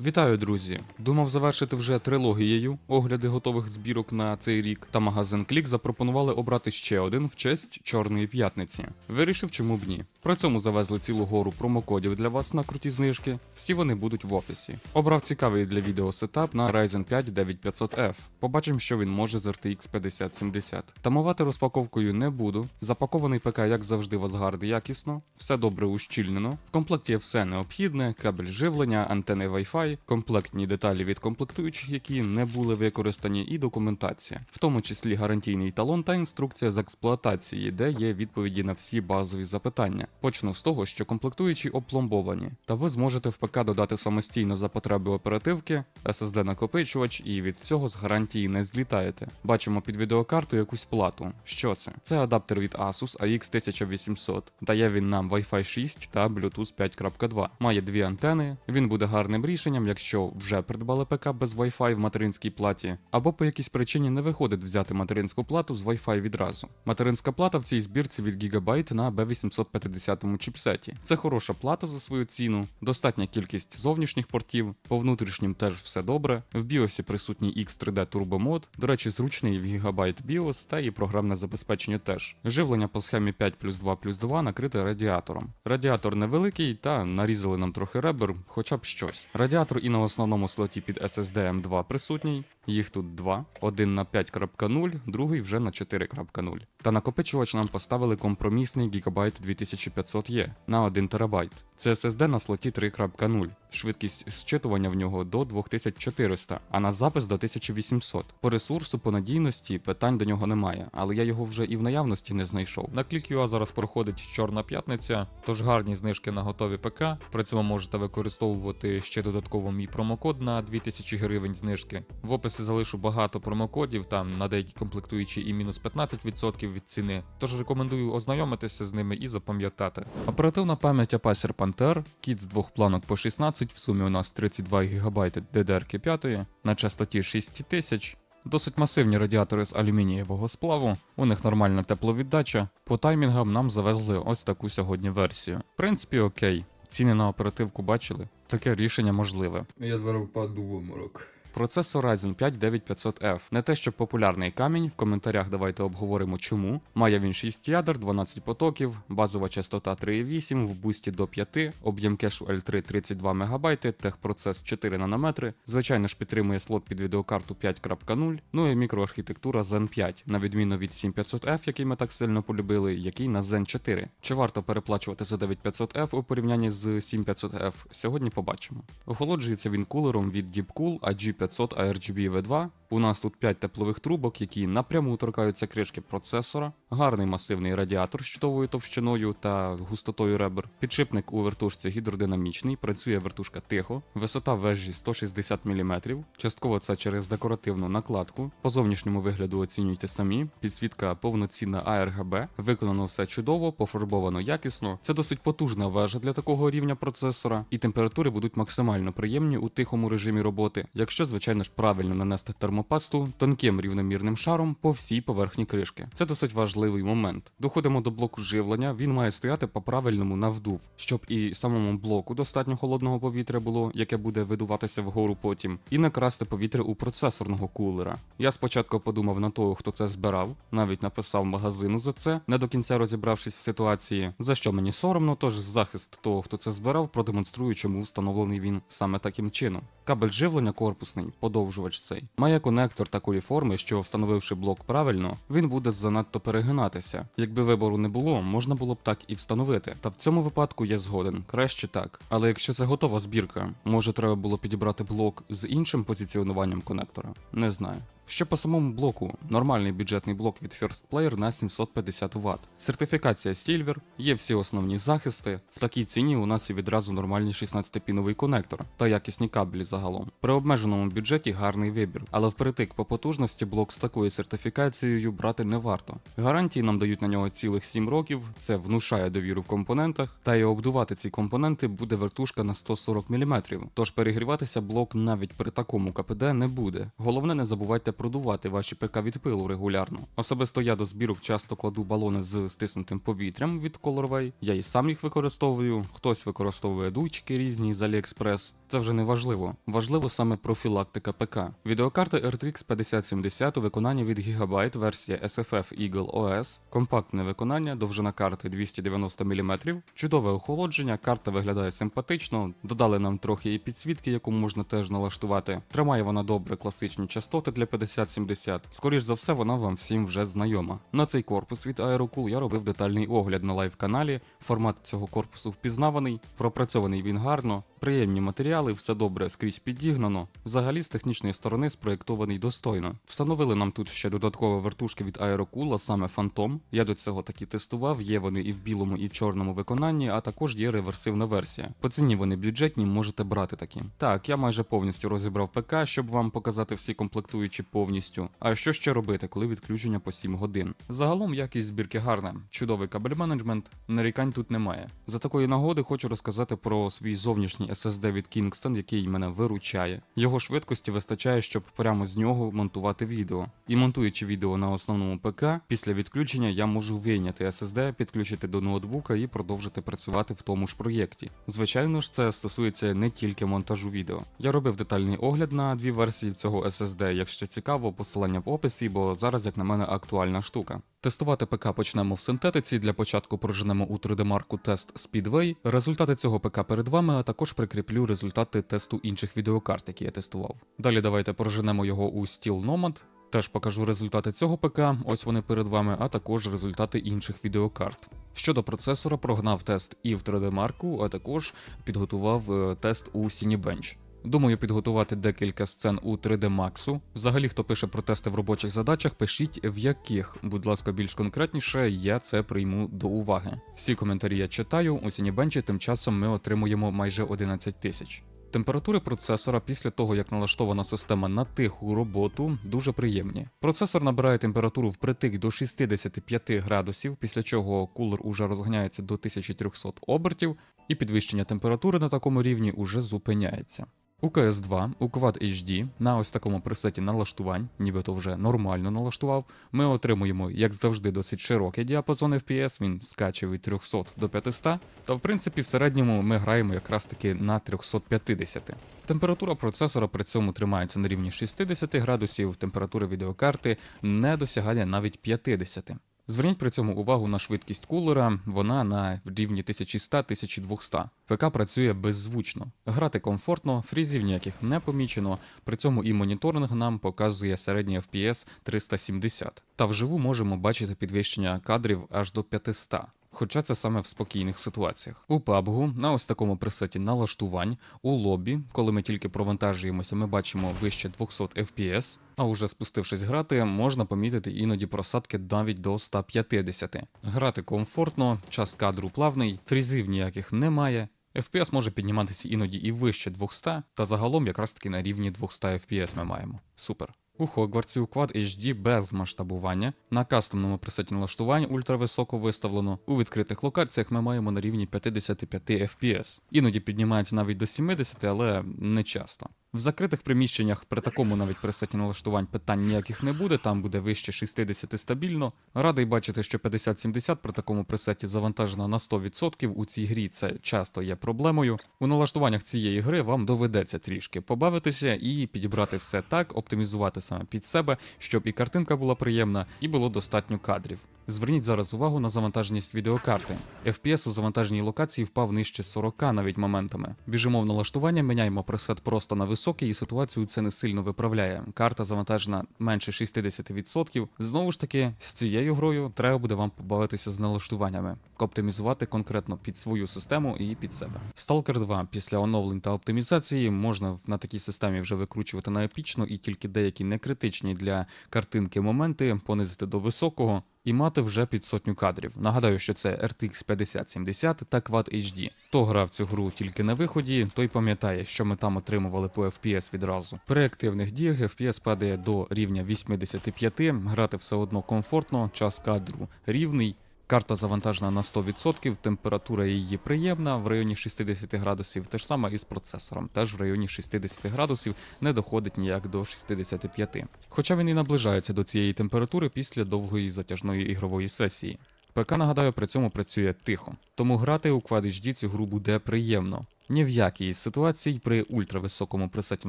Вітаю, друзі! Думав завершити вже трилогією огляди готових збірок на цей рік, та магазин Клік запропонували обрати ще один в честь Чорної п'ятниці. Вирішив, чому б ні. При цьому завезли цілу гору промокодів для вас на круті знижки. Всі вони будуть в описі. Обрав цікавий для відео сетап на Ryzen 5 9500F. Побачимо, що він може з RTX 5070. Тамувати розпаковкою не буду. Запакований ПК, як завжди, в Asgard якісно, все добре ущільнено. В комплекті є все необхідне: кабель живлення, антени Wi-Fi, комплектні деталі від комплектуючих, які не були використані, і документація, в тому числі гарантійний талон та інструкція з експлуатації, де є відповіді на всі базові запитання. Почну з того, що комплектуючі опломбовані, та ви зможете в ПК додати самостійно за потреби оперативки, SSD накопичувач, і від цього з гарантії не злітаєте. Бачимо під відеокарту якусь плату. Що це? Це адаптер від Asus AX1800. Дає він нам Wi-Fi 6 та Bluetooth 5.2. Має дві антени. Він буде гарним рішенням, якщо вже придбали ПК без Wi-Fi в материнській платі, або по якійсь причині не виходить взяти материнську плату з Wi-Fi відразу. Материнська плата в цій збірці від Gigabyte на B850 чіпсеті. Це хороша плата за свою ціну, достатня кількість зовнішніх портів, по внутрішнім теж все добре. В BIOS присутній X3D Turbo Mod, до речі, зручний в Gigabyte BIOS та і програмне забезпечення теж. Живлення по схемі 5 плюс 2 плюс 2 накрите радіатором. Радіатор невеликий та нарізали нам трохи ребер, хоча б щось. Радіатор і на основному слоті під SSD M2 присутній. Їх тут два: один на 5.0, другий вже на 4.0. Та накопичувач нам поставили компромісний Gigabyte 2500E на 1 ТБ. Це SSD на слоті 3.0. Швидкість зчитування в нього до 2400, а на запис до 1800. По ресурсу, по надійності питань до нього немає, але я його вже і в наявності не знайшов. На ClickUA зараз проходить Чорна п'ятниця, тож гарні знижки на готові ПК. При цьому можете використовувати ще додатково мій промокод на 2000 гривень знижки. В описі залишу багато промокодів, там на деякі комплектуючі і мінус 15% від ціни. Тож рекомендую ознайомитися з ними і запам'ятати. Оперативна пам'ять Apacer Panther, кіт з двох планок по 16, в сумі у нас 32 ГБ DDR 5 на частоті 6000. Досить масивні радіатори з алюмінієвого сплаву, у них нормальна тепловіддача. По таймінгам нам завезли ось таку сьогодні версію. В принципі, окей. Ціни на оперативку бачили? Таке рішення можливе. Я зараз впаду в обморок. Процесор Ryzen 5 9500F. Не те, що популярний камінь. В коментарях давайте обговоримо чому. Має він 6 ядер, 12 потоків, базова частота 3,8, в бусті до 5, об'єм кешу L3 32 МБ, техпроцес 4 нанометри. Звичайно ж підтримує слот під відеокарту 5.0, ну і мікроархітектура Zen 5, на відміну від 7500F, який ми так сильно полюбили, який на Zen 4. Чи варто переплачувати за 9500F у порівнянні з 7500F? Сьогодні побачимо. Охолоджується він кулером від Deepcool AG500 ARGB V2. У нас тут 5 теплових трубок, які напряму торкаються кришки процесора, гарний масивний радіатор з чудовою товщиною та густотою ребер. Підшипник у вертушці гідродинамічний, працює вертушка тихо, висота вежі 160 мм. Частково це через декоративну накладку. По зовнішньому вигляду оцінюйте самі. Підсвітка повноцінна ARGB, виконано все чудово, пофарбовано якісно. Це досить потужна вежа для такого рівня процесора, і температури будуть максимально приємні у тихому режимі роботи, якщо, звичайно ж, правильно нанести термопасту тонким рівномірним шаром по всій поверхні кришки. Це досить важливий момент. Доходимо до блоку живлення. Він має стояти по правильному на вдув, щоб і самому блоку достатньо холодного повітря було, яке буде видуватися вгору потім, і накрасти повітря у процесорного кулера. Я спочатку подумав на того, хто це збирав, навіть написав магазину за це, не до кінця розібравшись в ситуації, за що мені соромно, тож в захист того, хто це збирав, продемонструю, чому встановлений він саме таким чином. Кабель живлення корпусний, подовжувач цей, має конектор такої форми, що встановивши блок правильно, він буде занадто перегинатися. Якби вибору не було, можна було б так і встановити. Та в цьому випадку я згоден, краще так. Але якщо це готова збірка, може треба було підібрати блок з іншим позиціонуванням конектора? Не знаю. Ще по самому блоку нормальний бюджетний блок від First Player на 750 Вт. Сертифікація Silver, є всі основні захисти. В такій ціні у нас і відразу нормальний 16-піновий конектор та якісні кабелі загалом. При обмеженому бюджеті гарний вибір, але впритик по потужності блок з такою сертифікацією брати не варто. Гарантії нам дають на нього цілих 7 років, це внушає довіру в компонентах, та й обдувати ці компоненти буде вертушка на 140 мм. Тож перегріватися блок навіть при такому КПД не буде. Головне, не забувайте продувати ваші ПК від пилу регулярно. Особисто я до збірок часто кладу балони з стиснутим повітрям від Colorway. Я і сам їх використовую. Хтось використовує дучки різні з AliExpress. Це вже не важливо. Важливо саме профілактика ПК. Відеокарта RTX 5070 у виконанні від Gigabyte, версія SFF Eagle OS, компактне виконання, довжина карти 290 мм, чудове охолодження, карта виглядає симпатично, додали нам трохи і підсвітки, яку можна теж налаштувати. Тримає вона добре класичні частоти для 5070. Скоріш за все, вона вам всім вже знайома. На цей корпус від Aerocool я робив детальний огляд на лайв-каналі. Формат цього корпусу впізнаваний, пропрацьований він гарно, приємні матеріали, все добре скрізь підігнано. Взагалі з технічної сторони спроєктований достойно. Встановили нам тут ще додаткові вертушки від Aerocool, а саме Phantom. Я до цього таки тестував. Є вони і в білому, і в чорному виконанні, а також є реверсивна версія. По ціні вони бюджетні, можете брати такі. Так, я майже повністю розібрав ПК, щоб вам показати всі комплектуючі повністю. А що ще робити, коли відключення по 7 годин? Загалом якість збірки гарна, чудовий кабель менеджмент, нарікань тут немає. За такої нагоди хочу розказати про свій зовнішній SSD від Kingston, який мене виручає. Його швидкості вистачає, щоб прямо з нього монтувати відео. І монтуючи відео на основному ПК, після відключення я можу вийняти SSD, підключити до ноутбука і продовжити працювати в тому ж проєкті. Звичайно ж, це стосується не тільки монтажу відео. Я робив детальний огляд на дві версії цього SSD. Якщо цікаво, посилання в описі, бо зараз, як на мене, актуальна штука. Тестувати ПК почнемо в синтетиці. Для початку проженемо у 3D-марку тест Speedway. Результати цього ПК перед вами, а також прикріплю результати тесту інших відеокарт, які я тестував. Далі давайте проженемо його у Steel Nomad. Теж покажу результати цього ПК, ось вони перед вами, а також результати інших відеокарт. Щодо процесора, прогнав тест і в 3D-марку, а також підготував е, тест у Cinebench. Думаю, підготувати декілька сцен у 3D Max. Взагалі, хто пише про тести в робочих задачах, пишіть в яких, будь ласка, більш конкретніше, я це прийму до уваги. Всі коментарі я читаю. У Cinebench тим часом ми отримуємо майже 11 тисяч. Температури процесора після того, як налаштована система на тиху роботу, дуже приємні. Процесор набирає температуру впритик до 65 градусів, після чого кулер уже розганяється до 1300 обертів, і підвищення температури на такому рівні уже зупиняється. У CS2, у Quad HD, на ось такому пресеті налаштувань, нібито вже нормально налаштував, ми отримуємо, як завжди, досить широкий діапазон FPS, він скаче від 300 до 500, та в принципі в середньому ми граємо якраз таки на 350. Температура процесора при цьому тримається на рівні 60 градусів, температура відеокарти не досягає навіть 50. Зверніть при цьому увагу на швидкість кулера, вона на рівні 1100-1200. ПК працює беззвучно. Грати комфортно, фрізів ніяких не помічено, при цьому і моніторинг нам показує середній FPS 370. Та вживу можемо бачити підвищення кадрів аж до 500. Хоча це саме в спокійних ситуаціях. У PUBG на ось такому пресеті налаштувань, у лобі, коли ми тільки провантажуємося, ми бачимо вище 200 FPS, а уже спустившись грати, можна помітити іноді просадки навіть до 150. Грати комфортно, час кадру плавний, фрізів ніяких немає. FPS може підніматися іноді і вище 200, та загалом якраз таки на рівні 200 FPS ми маємо. Супер. У Хогвартсі у Quad HD без масштабування, на кастомному пресеті налаштувань ультрависоко виставлено. У відкритих локаціях ми маємо на рівні 55 FPS. Іноді піднімається навіть до 70, але не часто. В закритих приміщеннях при такому навіть пресеті налаштувань питань ніяких не буде, там буде вище 60 стабільно. Радий бачити, що 5070 при такому пресеті завантажена на 100%. У цій грі це часто є проблемою. У налаштуваннях цієї гри вам доведеться трішки побавитися і підібрати все так, оптимізувати саме під себе, щоб і картинка була приємна, і було достатньо кадрів. Зверніть зараз увагу на завантаженість відеокарти. FPS у завантаженій локації впав нижче 40 навіть моментами. Біжимо в налаштування, міняємо пресет просто на високий, і ситуацію це не сильно виправляє. Карта завантажена менше 60%. Знову ж таки, з цією грою треба буде вам побавитися з налаштуваннями, оптимізувати конкретно під свою систему і під себе. Stalker 2 після оновлень та оптимізації можна на такій системі вже викручувати на епічну і тільки деякі некритичні для картинки моменти понизити до високого і мати вже під сотню кадрів. Нагадаю, що це RTX 5070 та Quad HD. Хто грав цю гру тільки на виході, той пам'ятає, що ми там отримували по FPS відразу. При активних діях FPS падає до рівня 85, грати все одно комфортно, час кадру рівний. Карта завантажена на 100%, температура її приємна в районі 60 градусів. Те ж саме і з процесором, теж в районі 60 градусів не доходить ніяк до 65. Хоча він і наближається до цієї температури після довгої затяжної ігрової сесії. ПК, нагадаю, при цьому працює тихо, тому грати у Quad HD цю гру буде приємно. Ні в якій із ситуацій при ультрависокому пресеті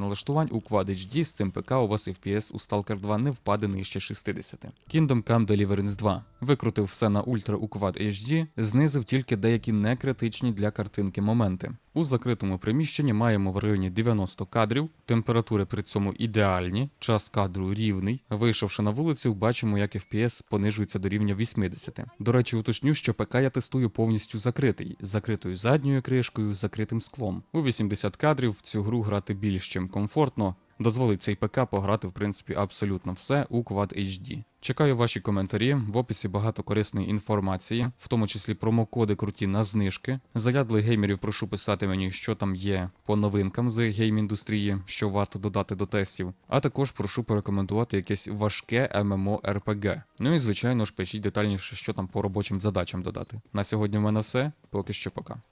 налаштувань у Quad HD з цим ПК у вас FPS у Stalker 2 не впаде нижче 60. Kingdom Come Deliverance 2. Викрутив все на ультра у Quad HD, знизив тільки деякі некритичні для картинки моменти. У закритому приміщенні маємо в районі 90 кадрів, температури при цьому ідеальні, час кадру рівний. Вийшовши на вулицю, бачимо, як FPS понижується до рівня 80. До речі, уточню, що ПК я тестую повністю закритий, закритою задньою кришкою, закритим склом. У 80 кадрів в цю гру грати більш чим комфортно. Дозволить цей ПК пограти в принципі абсолютно все у Quad HD. Чекаю ваші коментарі. В описі багато корисної інформації, в тому числі промокоди круті на знижки. Заядлих геймерів прошу писати мені, що там є по новинкам з гейм-індустрії, що варто додати до тестів. А також прошу порекомендувати якесь важке MMORPG. Ну і звичайно ж пишіть детальніше, що там по робочим задачам додати. На сьогодні в мене все. Поки що пока.